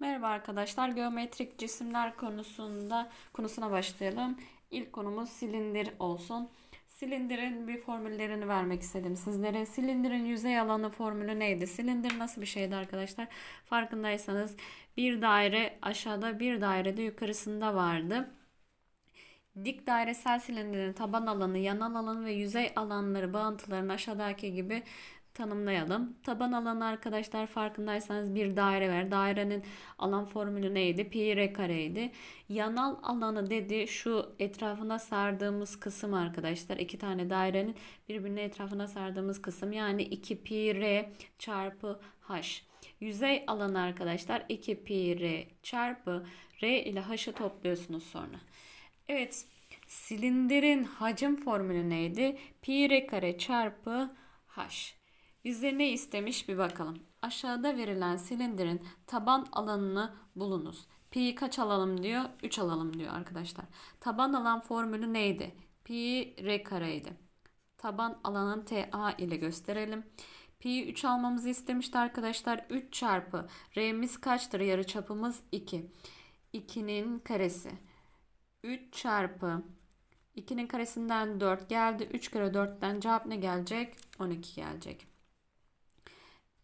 Merhaba arkadaşlar. Geometrik cisimler konusunda konusuna başlayalım. İlk konumuz silindir olsun. Silindirin bir formüllerini vermek istedim sizlere. Silindirin yüzey alanı formülü neydi? Silindir nasıl bir şeydi arkadaşlar? Farkındaysanız bir daire aşağıda bir daire de yukarısında vardı. Dik dairesel silindirin taban alanı, yanal alanı ve yüzey alanları bağıntılarını aşağıdaki gibi tanımlayalım. Taban alanı arkadaşlar farkındaysanız bir daire var. Dairenin alan formülü neydi? Pi r kareydi. Yanal alanı dedi şu etrafına sardığımız kısım arkadaşlar. iki tane dairenin birbirine etrafına sardığımız kısım. Yani 2 pi r çarpı h. Yüzey alanı arkadaşlar 2 pi r çarpı r ile h'ı topluyorsunuz sonra. Evet silindirin hacim formülü neydi? Pi r kare çarpı h. Bize ne istemiş bir bakalım. Aşağıda verilen silindirin taban alanını bulunuz. Pi kaç alalım diyor? 3 alalım diyor arkadaşlar. Taban alan formülü neydi? Pi r kareydi. Taban alanın TA ile gösterelim. Pi 3 almamızı istemişti arkadaşlar. 3 çarpı r'miz kaçtır? Yarıçapımız 2. 2'nin karesi. 3 çarpı 2'nin karesinden 4 geldi. 3 kere 4'ten cevap ne gelecek? 12 gelecek.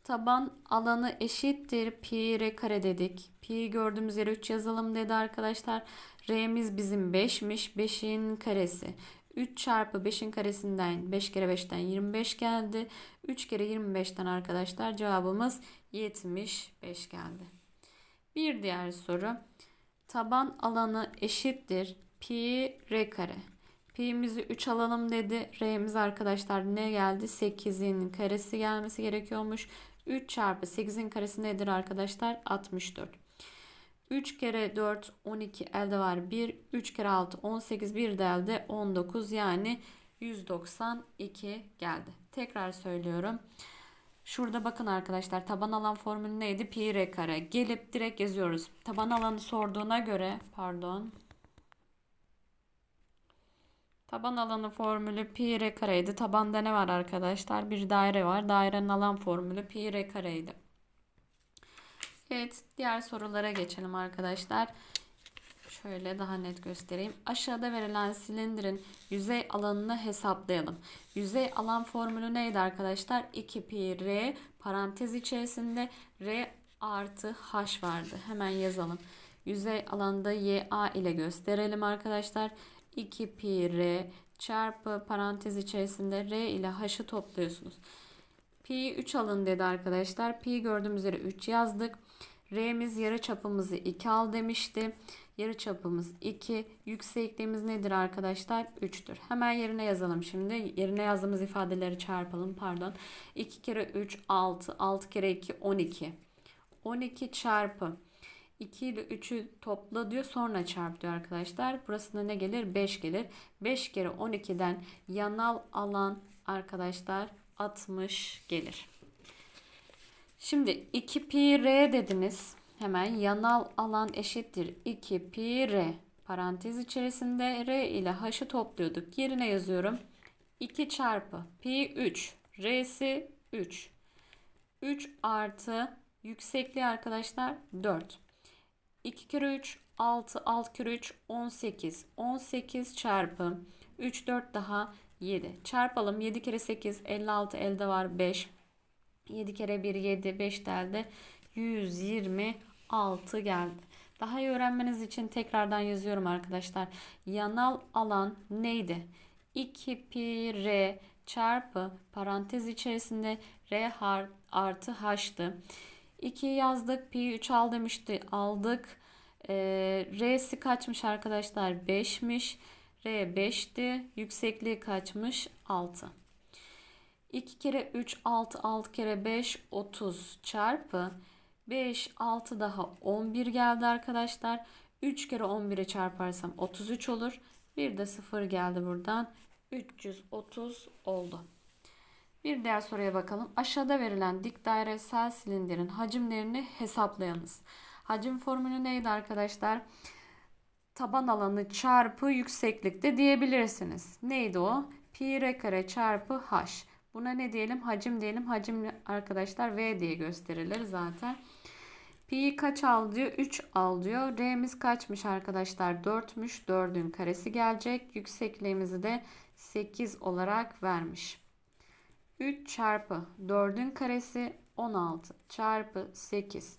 Taban alanı eşittir pi r kare dedik. Pi gördüğümüz yere 3 yazalım dedi arkadaşlar. R'miz bizim 5'miş. 5'in karesi. 3 çarpı 5'in karesinden 5 kere 5'ten 25 geldi. 3 kere 25'ten arkadaşlar cevabımız 75 geldi. Bir diğer soru. Taban alanı eşittir pi r kare. Pi'mizi 3 alalım dedi. R'miz arkadaşlar ne geldi? 8'in karesi gelmesi gerekiyormuş. 3 çarpı 8'in karesi nedir arkadaşlar? 64. 3 kere 4 12 elde var 1. 3 kere 6 18 bir de elde 19 yani 192 geldi. Tekrar söylüyorum. Şurada bakın arkadaşlar taban alan formülü neydi? Pi r kare. Gelip direkt yazıyoruz. Taban alanı sorduğuna göre pardon. Taban alanı formülü pi r kareydi. Tabanda ne var arkadaşlar? Bir daire var. Dairenin alan formülü pi r kareydi. Evet, diğer sorulara geçelim arkadaşlar. Şöyle daha net göstereyim. Aşağıda verilen silindirin yüzey alanını hesaplayalım. Yüzey alan formülü neydi arkadaşlar? 2 pi r parantez içerisinde r artı h vardı. Hemen yazalım. Yüzey alanda ya ile gösterelim arkadaşlar. 2 pi r çarpı parantez içerisinde r ile h'ı topluyorsunuz. Pi 3 alın dedi arkadaşlar. Pi gördüğümüz üzere 3 yazdık. R'miz yarı çapımızı 2 al demişti. Yarı çapımız 2. Yüksekliğimiz nedir arkadaşlar? 3'tür. Hemen yerine yazalım şimdi. Yerine yazdığımız ifadeleri çarpalım. Pardon. 2 kere 3 6. 6 kere 2 12. 12 çarpı 2 ile 3'ü topla diyor sonra çarp diyor arkadaşlar. Burasında ne gelir? 5 gelir. 5 kere 12'den yanal alan arkadaşlar 60 gelir. Şimdi 2 pi r dediniz. Hemen yanal alan eşittir 2 pi r. Parantez içerisinde r ile h'ı topluyorduk. Yerine yazıyorum. 2 çarpı pi 3. R'si 3. 3 artı yüksekliği arkadaşlar 4. 2 kere 3 6 6 kere 3 18 18 çarpı 3 4 daha 7 çarpalım 7 kere 8 56 elde var 5 7 kere 1 7 5 elde 126 geldi. Daha iyi öğrenmeniz için tekrardan yazıyorum arkadaşlar. Yanal alan neydi? 2 pi r çarpı parantez içerisinde r artı h'tı. 2 yazdık. Pi 3 al demişti. Aldık. Ee, R'si kaçmış arkadaşlar? 5'miş. R 5'ti. Yüksekliği kaçmış? 6. 2 kere 3 6 6 kere 5 30 çarpı 5 6 daha 11 geldi arkadaşlar. 3 kere 11'i çarparsam 33 olur. Bir de 0 geldi buradan. 330 oldu. Bir diğer soruya bakalım. Aşağıda verilen dik dairesel silindirin hacimlerini hesaplayınız. Hacim formülü neydi arkadaşlar? Taban alanı çarpı yükseklikte diyebilirsiniz. Neydi o? Pi r kare çarpı h. Buna ne diyelim? Hacim diyelim. Hacim arkadaşlar V diye gösterilir zaten. Pi'yi kaç al diyor? 3 al diyor. R'miz kaçmış arkadaşlar? 4'müş. 4'ün karesi gelecek. Yüksekliğimizi de 8 olarak vermiş. 3 çarpı 4'ün karesi 16 çarpı 8.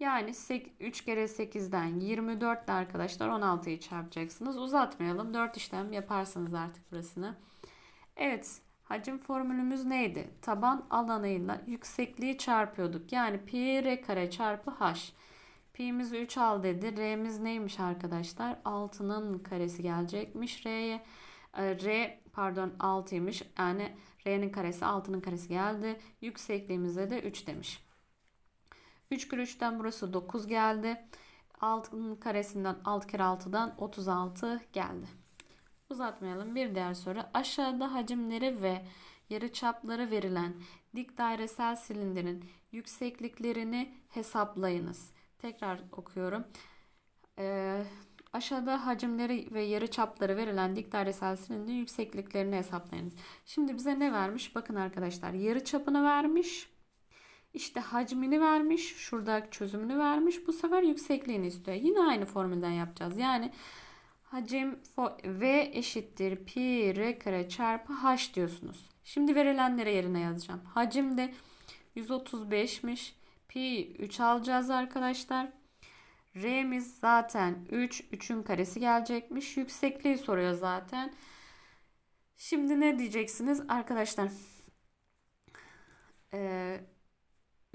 Yani 3 kere 8'den 24 de arkadaşlar 16'yı çarpacaksınız. Uzatmayalım. 4 işlem yaparsınız artık burasını. Evet. Hacim formülümüz neydi? Taban alanıyla yüksekliği çarpıyorduk. Yani pi r kare çarpı h. Pi'miz 3 al dedi. R'miz neymiş arkadaşlar? 6'nın karesi gelecekmiş R'ye. R pardon 6'ymış. Yani R'nin karesi 6'nın karesi geldi. Yüksekliğimize de 3 demiş. 3 kere 3'ten burası 9 geldi. 6'nın karesinden 6 kere 6'dan 36 geldi. Uzatmayalım. Bir diğer soru. Aşağıda hacimleri ve yarıçapları verilen dik dairesel silindirin yüksekliklerini hesaplayınız. Tekrar okuyorum. Ee, aşağıda hacimleri ve yarıçapları verilen dik dairesel silindirin yüksekliklerini hesaplayınız. Şimdi bize ne vermiş? Bakın arkadaşlar yarıçapını vermiş. İşte hacmini vermiş. Şurada çözümünü vermiş. Bu sefer yüksekliğini istiyor. Yine aynı formülden yapacağız. Yani hacim V eşittir pi r kare çarpı h diyorsunuz. Şimdi verilenleri yerine yazacağım. Hacim de 135'miş. Pi 3 alacağız arkadaşlar. R'miz zaten 3. 3'ün karesi gelecekmiş. Yüksekliği soruyor zaten. Şimdi ne diyeceksiniz arkadaşlar? Ee,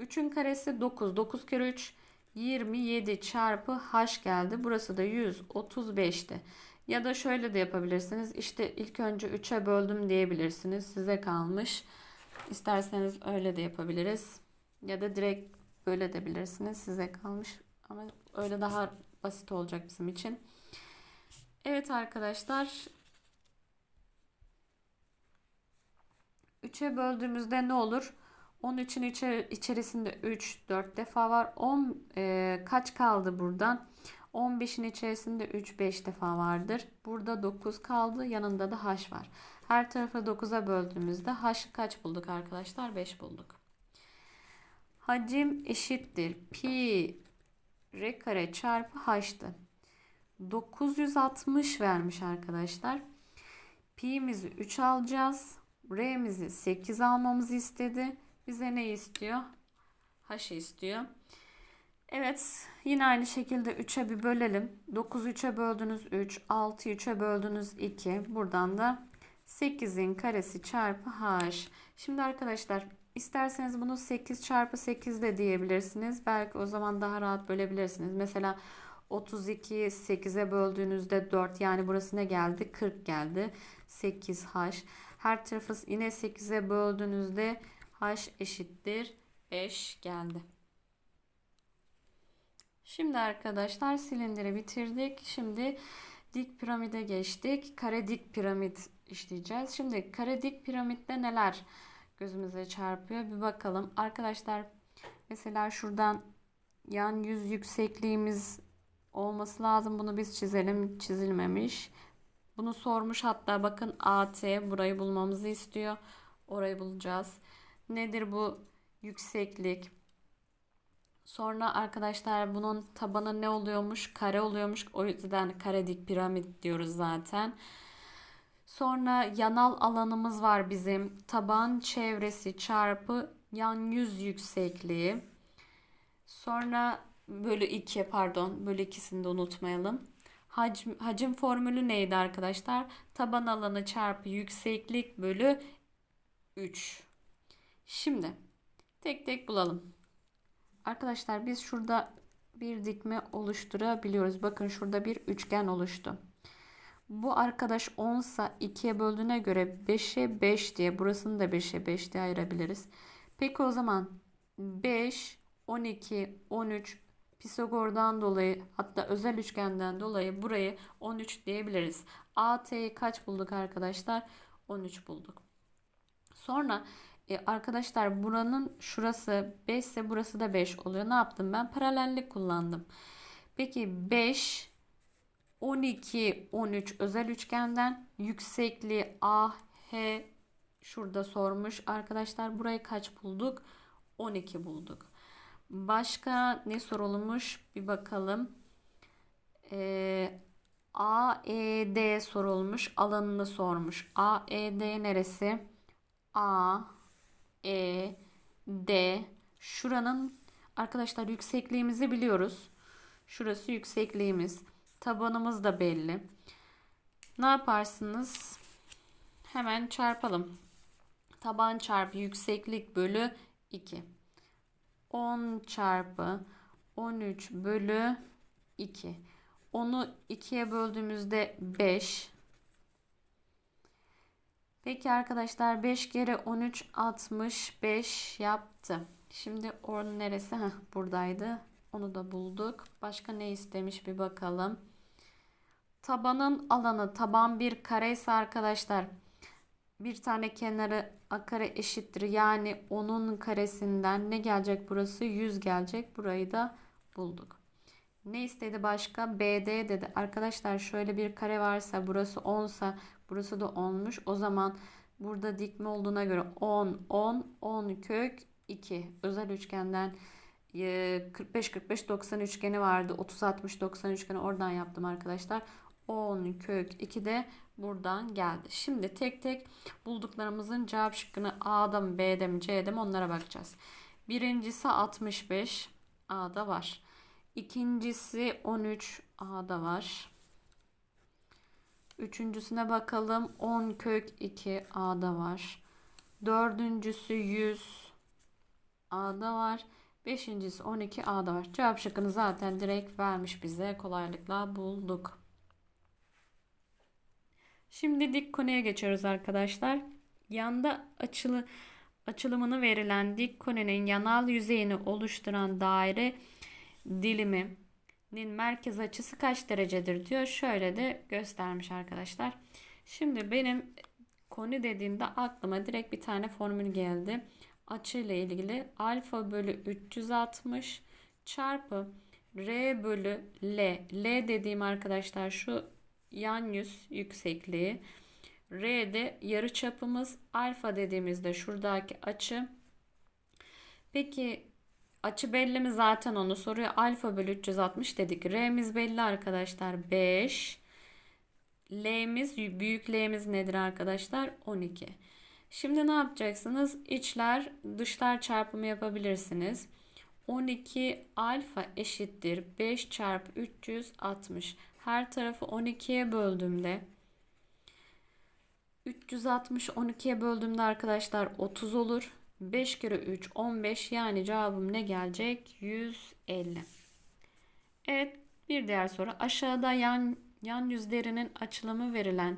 3'ün karesi 9. 9 kere 3 27 çarpı h geldi. Burası da 135'ti. Ya da şöyle de yapabilirsiniz. İşte ilk önce 3'e böldüm diyebilirsiniz. Size kalmış. İsterseniz öyle de yapabiliriz. Ya da direkt böyle de bilirsiniz. Size kalmış. Ama öyle daha basit olacak bizim için. Evet arkadaşlar. 3'e böldüğümüzde ne olur? 13'ün içer içerisinde 3 4 defa var. 10 e, kaç kaldı buradan? 15'in içerisinde 3 5 defa vardır. Burada 9 kaldı. Yanında da h var. Her tarafa 9'a böldüğümüzde h kaç bulduk arkadaşlar? 5 bulduk. Hacim eşittir. Pi r kare çarpı h'tı. 960 vermiş arkadaşlar. Pi'mizi 3 alacağız. R'mizi 8 almamızı istedi. Bize ne istiyor? H istiyor. Evet yine aynı şekilde 3'e bir bölelim. 9 3'e böldünüz 3. 6 3'e böldünüz 2. Buradan da 8'in karesi çarpı h. Şimdi arkadaşlar isterseniz bunu 8 çarpı 8 de diyebilirsiniz. Belki o zaman daha rahat bölebilirsiniz. Mesela 32'yi 8'e böldüğünüzde 4 yani burası ne geldi? 40 geldi. 8h. Her tarafı yine 8'e böldüğünüzde h eşittir 5 geldi. Şimdi arkadaşlar silindiri bitirdik. Şimdi dik piramide geçtik. Kare dik piramit işleyeceğiz. Şimdi kare dik piramitte neler gözümüze çarpıyor? Bir bakalım. Arkadaşlar mesela şuradan yan yüz yüksekliğimiz olması lazım. Bunu biz çizelim. Çizilmemiş. Bunu sormuş hatta bakın AT burayı bulmamızı istiyor. Orayı bulacağız. Nedir bu yükseklik? Sonra arkadaşlar bunun tabanı ne oluyormuş? Kare oluyormuş. O yüzden kare dik piramit diyoruz zaten. Sonra yanal alanımız var bizim. Taban çevresi çarpı yan yüz yüksekliği. Sonra bölü 2 pardon bölü ikisini de unutmayalım. Hacim, hacim formülü neydi arkadaşlar? Taban alanı çarpı yükseklik bölü 3. Şimdi tek tek bulalım. Arkadaşlar biz şurada bir dikme oluşturabiliyoruz. Bakın şurada bir üçgen oluştu. Bu arkadaş 10 sa 2'ye böldüğüne göre 5'e 5 diye burasını da 5'e 5 diye ayırabiliriz. Peki o zaman 5, 12, 13 Pisagor'dan dolayı hatta özel üçgenden dolayı burayı 13 diyebiliriz. AT'yi kaç bulduk arkadaşlar? 13 bulduk. Sonra e, arkadaşlar buranın şurası 5 ise burası da 5 oluyor. Ne yaptım ben? Paralellik kullandım. Peki 5 12 13 özel üçgenden yüksekliği AH şurada sormuş. Arkadaşlar burayı kaç bulduk? 12 bulduk. Başka ne sorulmuş? Bir bakalım. Ee, AED sorulmuş. Alanını sormuş. AED neresi? A, E, D. Şuranın arkadaşlar yüksekliğimizi biliyoruz. Şurası yüksekliğimiz. Tabanımız da belli. Ne yaparsınız? Hemen çarpalım. Taban çarpı yükseklik bölü 2. 10 çarpı 13 bölü 2. Onu 2'ye böldüğümüzde 5. Peki arkadaşlar 5 kere 13 65 yaptı. Şimdi onun neresi? Heh, buradaydı. Onu da bulduk. Başka ne istemiş bir bakalım. Tabanın alanı taban bir kare ise arkadaşlar bir tane kenarı a kare eşittir. Yani onun karesinden ne gelecek burası? 100 gelecek. Burayı da bulduk. Ne istedi başka? BD dedi. Arkadaşlar şöyle bir kare varsa burası 10 sa burası da 10'muş. O zaman burada dikme olduğuna göre 10 10 10 kök 2 özel üçgenden 45 45 90 üçgeni vardı. 30 60 90 üçgeni oradan yaptım arkadaşlar. 10 kök 2 de buradan geldi. Şimdi tek tek bulduklarımızın cevap şıkkını A'da mı B'de mi C'de mi onlara bakacağız. Birincisi 65 A'da var. İkincisi 13 A'da var. Üçüncüsüne bakalım 10 kök 2 A'da var. Dördüncüsü 100 A'da var. Beşincisi 12 A'da var. Cevap şıkkını zaten direkt vermiş bize. Kolaylıkla bulduk. Şimdi dik konuya geçiyoruz arkadaşlar. Yanda açılı açılımını verilen dik konunun yanal yüzeyini oluşturan daire diliminin merkez açısı kaç derecedir diyor. Şöyle de göstermiş arkadaşlar. Şimdi benim konu dediğimde aklıma direkt bir tane formül geldi. Açı ile ilgili alfa bölü 360 çarpı r bölü l. L dediğim arkadaşlar şu yan yüz yüksekliği. R de yarı çapımız. Alfa dediğimizde şuradaki açı. Peki açı belli mi zaten onu soruyor. Alfa bölü 360 dedik. R'miz belli arkadaşlar 5. L'miz büyük L'miz nedir arkadaşlar? 12. Şimdi ne yapacaksınız? İçler dışlar çarpımı yapabilirsiniz. 12 alfa eşittir 5 çarpı 360. Her tarafı 12'ye böldüğümde 360 12'ye böldüğümde arkadaşlar 30 olur. 5 kere 3 15 yani cevabım ne gelecek? 150. Evet bir diğer soru. Aşağıda yan yan yüzlerinin açılımı verilen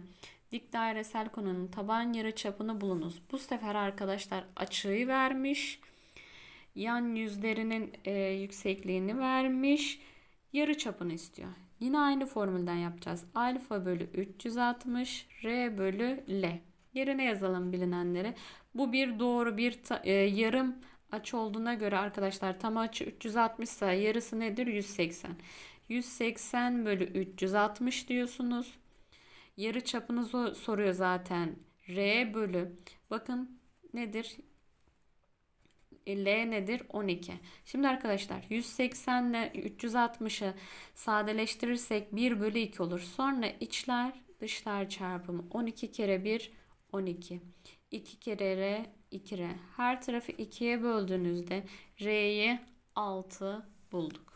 dik dairesel konunun taban yarı çapını bulunuz. Bu sefer arkadaşlar açıyı vermiş. Yan yüzlerinin e, yüksekliğini vermiş. Yarı çapını istiyor. Yine aynı formülden yapacağız. Alfa bölü 360 R bölü L. Yerine yazalım bilinenleri. Bu bir doğru bir e, yarım açı olduğuna göre arkadaşlar tam açı 360 ise yarısı nedir? 180. 180 bölü 360 diyorsunuz. Yarı çapını soruyor zaten. R bölü. Bakın nedir? L nedir? 12. Şimdi arkadaşlar 180 ile 360'ı sadeleştirirsek 1 bölü 2 olur. Sonra içler dışlar çarpımı 12 kere 1 12. 2 kere R 2 R. Her tarafı 2'ye böldüğünüzde R'yi 6 bulduk.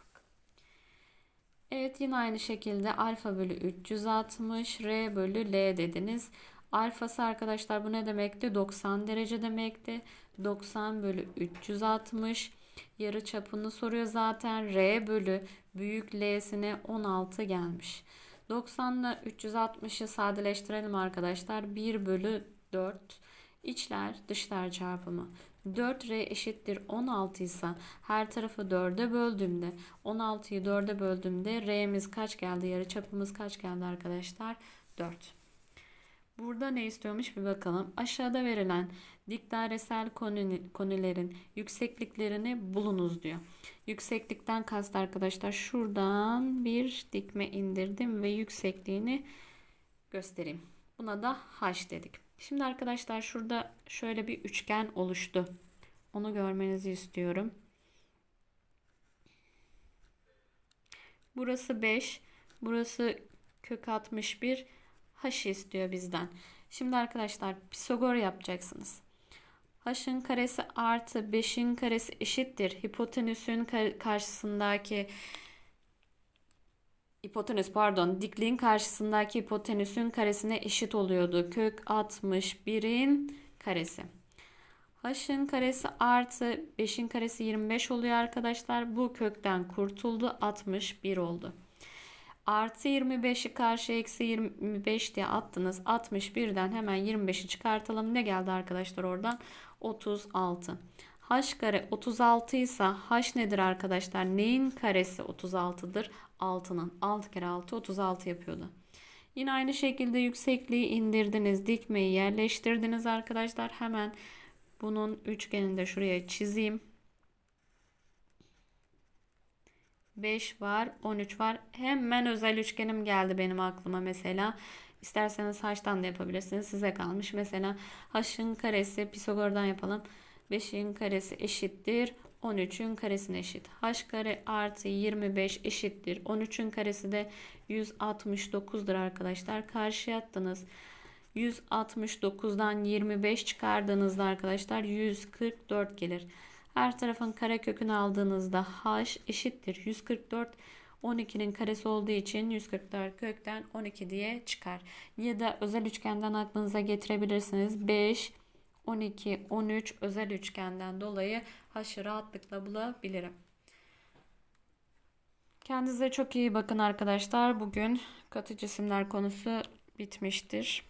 Evet yine aynı şekilde alfa bölü 360 R bölü L dediniz. Alfası arkadaşlar bu ne demekti? 90 derece demekti. 90 bölü 360 yarı çapını soruyor zaten. R bölü büyük L'sine 16 gelmiş. 90 ile 360'ı sadeleştirelim arkadaşlar. 1 bölü 4 içler dışlar çarpımı. 4R eşittir 16 ise her tarafı 4'e böldüğümde 16'yı 4'e böldüğümde R'miz kaç geldi? Yarı çapımız kaç geldi arkadaşlar? 4. Burada ne istiyormuş bir bakalım. Aşağıda verilen dik dairesel konilerin yüksekliklerini bulunuz diyor. Yükseklikten kast arkadaşlar şuradan bir dikme indirdim ve yüksekliğini göstereyim. Buna da h dedik. Şimdi arkadaşlar şurada şöyle bir üçgen oluştu. Onu görmenizi istiyorum. Burası 5. Burası kök 61. H istiyor bizden. Şimdi arkadaşlar Pisagor yapacaksınız. H'ın karesi artı 5'in karesi eşittir. Hipotenüsün kar- karşısındaki hipotenüs pardon dikliğin karşısındaki hipotenüsün karesine eşit oluyordu. Kök 61'in karesi. H'ın karesi artı 5'in karesi 25 oluyor arkadaşlar. Bu kökten kurtuldu 61 oldu. Artı 25'i karşıya eksi 25 diye attınız. 61'den hemen 25'i çıkartalım. Ne geldi arkadaşlar oradan? 36. H kare 36 ise H nedir arkadaşlar? Neyin karesi 36'dır? 6'nın. 6 kere 6 36 yapıyordu. Yine aynı şekilde yüksekliği indirdiniz. Dikmeyi yerleştirdiniz arkadaşlar. Hemen bunun üçgenini de şuraya çizeyim. 5 var, 13 var. Hemen özel üçgenim geldi benim aklıma mesela. İsterseniz haştan da yapabilirsiniz. Size kalmış. Mesela haşın karesi Pisagor'dan yapalım. 5'in karesi eşittir. 13'ün karesine eşit. H kare artı 25 eşittir. 13'ün karesi de 169'dur arkadaşlar. Karşıya attınız. 169'dan 25 çıkardığınızda arkadaşlar 144 gelir. Her tarafın karekökünü aldığınızda h eşittir 144 12'nin karesi olduğu için 144 kökten 12 diye çıkar. Ya da özel üçgenden aklınıza getirebilirsiniz. 5 12 13 özel üçgenden dolayı h'ı rahatlıkla bulabilirim. Kendinize çok iyi bakın arkadaşlar. Bugün katı cisimler konusu bitmiştir.